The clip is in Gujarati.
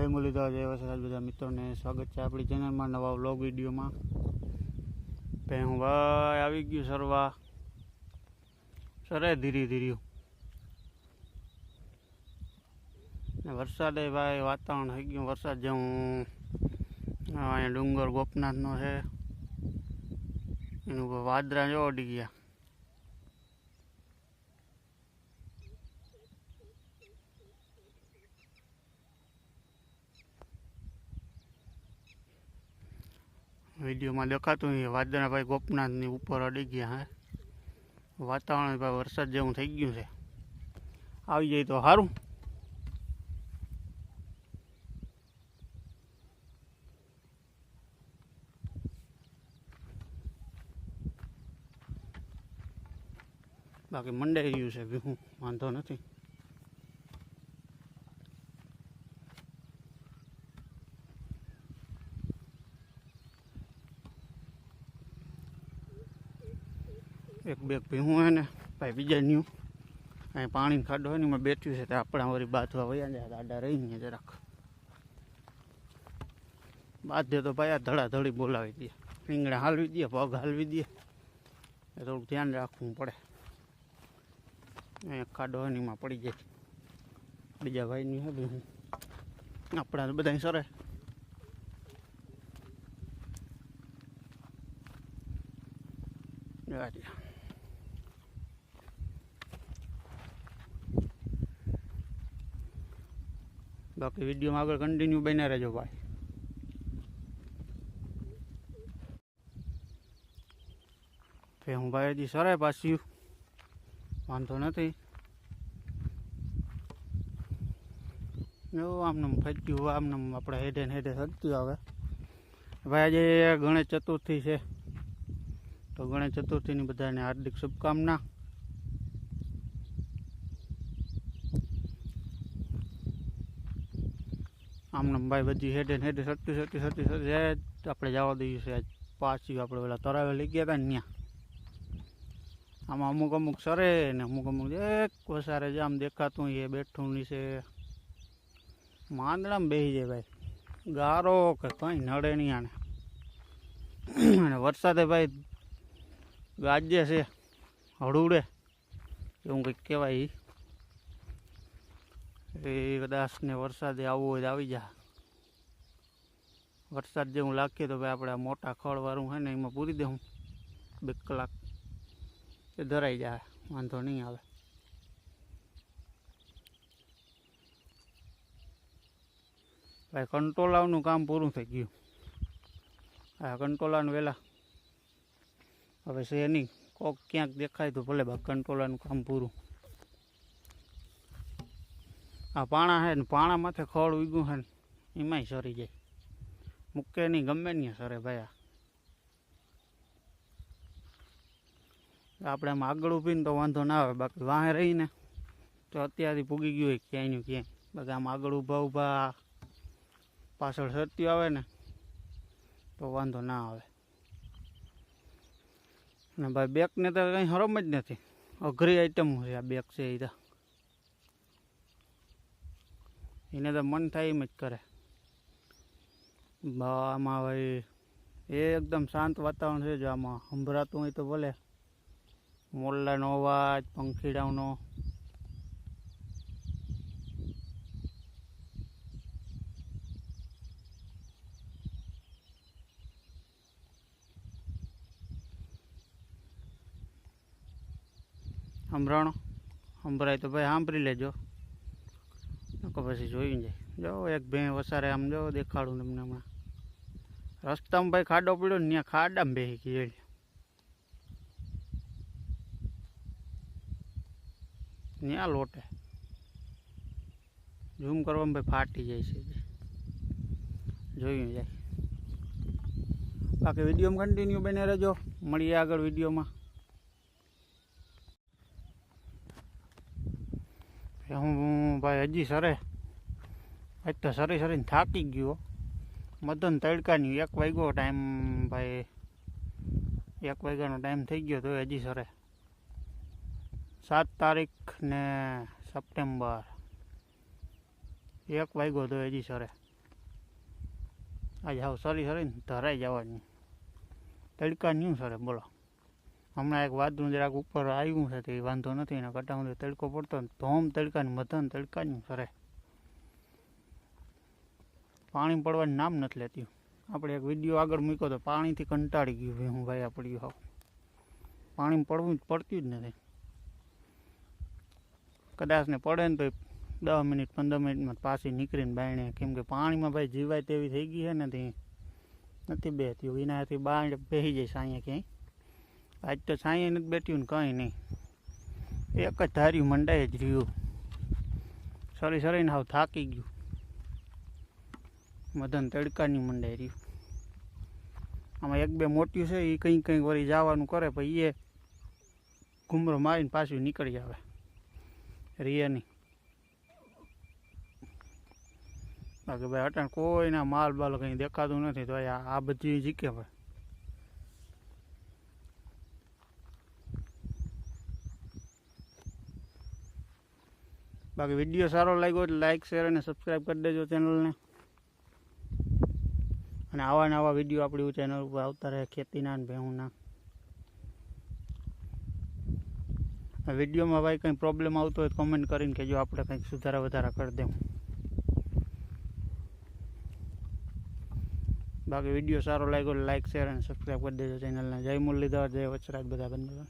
જય મુરલીધર, જય વસરાજ બધા મિત્રોને સ્વાગત છે આપણી ચેનલમાં નવા વ્લોગ વિડીયોમાં. ભાઈ આવી ગયું સરવા. સરે ધીરે ધીરે. ને વરસાદે ભાઈ વાતાવરણ થઈ ગયું, વરસાદ જેવું. અહીંયા ડુંગર ગોપનાથનો છે. એનું વાદરા જો અડી ગયા. વિડીયોમાં દેખાતું એ વાદળાભાઈ ગોપનાથની ઉપર અડી ગયા હે. વાતાવરણ ભાઈ વરસાદ જેવું થઈ ગયું છે. આવી જાય તો સારું બાકી મંડાઈ ગયું છે ભીહું વાંધો નથી. એક બેગ ભીહું હે ને ભાઈ બીજા ન્યુ. અહીં પાણી ખાડો હોય ને એમાં બેઠ્યું છે તો આપણા વળી બાથવા વયા જાય આડા રહી ને જરાક. બાધે તો ભાઈ આ ધડાધડી બોલાવી દે. રીંગણા હાલવી દે, પગ હાલવી દે. એ થોડુંક ધ્યાન રાખવું પડે. અહીંયા ખાડો હોય ને એમાં પડી જાય. બીજા ભાઈની હે ભીહું આપણા તો બધા સરે. યાર બાકી વિડીયોમાં આગળ કન્ટિન્યુ બન્યા રહેજો ભાઈ. ફે હું ભાઈ હજી સરાય પાછી વાંધો નથી. જો, આમનામ ફચ્યું આમનામ આપણે હેડે ને હેડે સજતું આવે. ભાઈ આજે ગણેશ ચતુર્થી છે. તો ગણેશ ચતુર્થીની બધાને હાર્દિક શુભકામના. આમનામ ભાઈ બધી હેડે ને હેડે સટતી સટતી સટતી સટતી આપણે જવા દઈએ છે પાછી આપણે પેલા તરાવે લઈ ગયા હતા ને ત્યાં આમાં અમુક અમુક સરે ને અમુક અમુક એક વસારે જે આમ દેખાતું એ બેઠું નીચે માંદડામાં બેસી જાય ભાઈ. ગારો કે કંઈ નડે નહીં આને. અને વરસાદે ભાઈ ગાજે છે. હળુડે. એવું કંઈક કહેવાય. એ કદાચ ને વરસાદે આવવો હોય આવી જા. વરસાદ જેવું લાગે તો ભાઈ આપણે આ મોટા ખળવાળું છે ને એમાં પૂરી દઉં બે કલાક એ ધરાઈ જાય, વાંધો નહીં આવે. ભાઈ કંટ્રોલાનું કામ પૂરું થઈ ગયું. હા કંટ્રોલાનું વહેલા હવે છે નહીં, કોક ક્યાંક દેખાય તો ભલે ભાઈ કંટ્રોલાનું કામ પૂરું. આ પાણા છે ને પાણા માથે ખડ ઉગ્યું છે ને, એમાંય સરી જાય. મૂકે નહીં, ગમે નહીં સરે ભાઈ આપણે આમ આગળ ઊભીને તો વાંધો ના આવે, બાકી વાહે રહીને તો અત્યારથી પૂગી ગયું હોય ક્યાંયનું ક્યાંય. બાકી આમ આગળ ઊભા ઊભા પાછળ સરતી આવે ને તો વાંધો ના આવે. ને ભાઈ બેગને તો કંઈ હરમ જ નથી. અઘરી આઈટમ છે આ બેગ છે એ તો. એને તો મન થાય એમ જ કરે. આમાં ભાઈ, એ એકદમ શાંત વાતાવરણ છે જો આમાં. સંભળાતું હોય તો ભલે. મોરલાનો અવાજ, પંખીડાઓનો. સંભળાણો? સંભળાય તો ભાઈ, સાંભળી લેજો. નકર પછી જોઈ જાય. જો એક બે વસારે આમ જો દેખાડું તમને હમણાં. રસ્તામાં ભાઈ ખાડો પડ્યો ને ત્યાં ખાડામાં બે ગઈ ત્યાં લોટે. ઝૂમ કરવામાં ભાઈ ફાટી જાય છે જોયું જાય. બાકી વિડીયોમાં કન્ટિન્યુ બને રહેજો. મળીએ આગળ વિડીયોમાં. હું ભાઈ, હજી સરે. આજ તો સરી સરીને થાકી ગયો. મદન તડકાની એક વાગ્યો ટાઈમ ભાઈ. એક વાગ્યાનો ટાઈમ થઈ ગયો તો હજી સરે. સાત તારીખ ને સપ્ટેમ્બર. એક વાગ્યો તો હજી સરે. આજે હાવ સરી સરીને ધરાઈ જવાની. તડકા નહીં સરે, બોલો. હમણાં એક વાદળું જરાક ઉપર આવ્યું છે તે વાંધો નથી, એના કરતાં હું તડકો પડતો ને ધોમ તડકાની મધન તડકા ન્યೂ સરે પાણી પડવાનું નામ નથી લેતી. આપણે એક વીડિયો આગળ મૂક્યો તો પાણીથી કંટાળી ગયું ભાઈ હું ભાઈ પડ્યું હાવ પાણી પડવું જ પડતું જ નથી. કદાચ ને પડે ને તો દસ મિનિટ, પંદર મિનિટમાં પાછી નીકળીને બાયણે કેમ કે પાણીમાં ભાઈ જીવાય તેવી થઈ ગઈ છે ને તે નથી બેઠ્યું એનાથી બહાર બેસી જાય અહીંયા ક્યાંય. આજ તો સાંયે નથી બેઠ્યું ને કંઈ નહીં. એક જ ધાર્યું મંડાઈ જ રહ્યું. સરી સરીને હાવ થાકી ગયું. મદન તડકાની મંડાઈ રહ્યું. આમાં એક બે મોટ્યું છે એ કંઈક કંઈક વળી જવાનું કરે પછી એ ઘૂમરો મારીને પાછું નીકળી આવે. રિયાની બાકી ભાઈ અટાણ કોઈના માલ બાલ કંઈ દેખાતું નથી, તો આ બધી જીકે ભાઈ. બાકી વીડિયો સારો લાગ્યો એટલે લાઇક શેર અને સબસ્ક્રાઈબ કરી દેજો ચેનલને અને આવા ને આવા વીડિયો આપણી ચેનલ ઉપર આવતા રહે, ખેતીના અને ભેહુંના. વિડીયોમાં ભાઈ કંઈ પ્રોબ્લેમ આવતો હોય કોમેન્ટ કરીને કહેજો, આપણે કંઈક સુધારા વધારા કરી દઉં બાકી વીડિયો સારો લાગ્યો લાઇક શેર અને સબસ્ક્રાઈબ કરી દેજો ચેનલને જય મુરલીધર, જય વચરાજ બધા બંને.